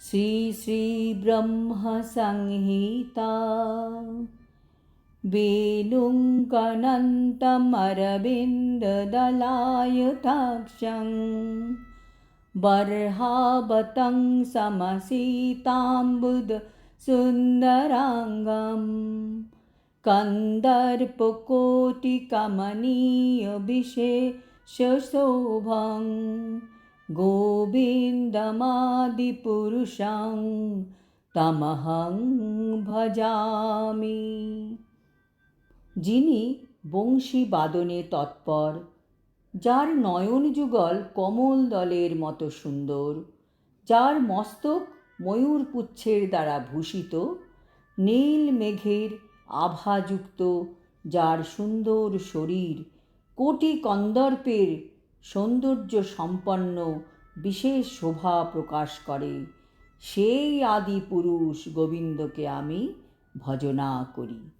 श्रीश्रीब्रह्मसंहिता। वेणुङ्कनन्तमरविन्ददलायताक्षं विनुङ्कनन्तमरबिन्ददलाय तक्षं बर्हावतं समसीताम्बुदसुन्दराङ्गं कन्दर्पकोटिकमनीयविशेषशोभम् गोविन्दमादिपुरुषं তমহং ভজামি যিনি বংশী বাদনে তৎপর যার নয়ন যুগল কমল দলের মতো সুন্দর যার মস্তক ময়ূর পুচ্ছের দ্বারা ভূষিত নীল মেঘের আভাযুক্ত যার সুন্দর শরীর কোটি কন্দর্পের সৌন্দর্য সম্পন্ন বিশেষ শোভা প্রকাশ করে। সেই আদি পুরুষ গোবিন্দকে আমি ভজনা করি।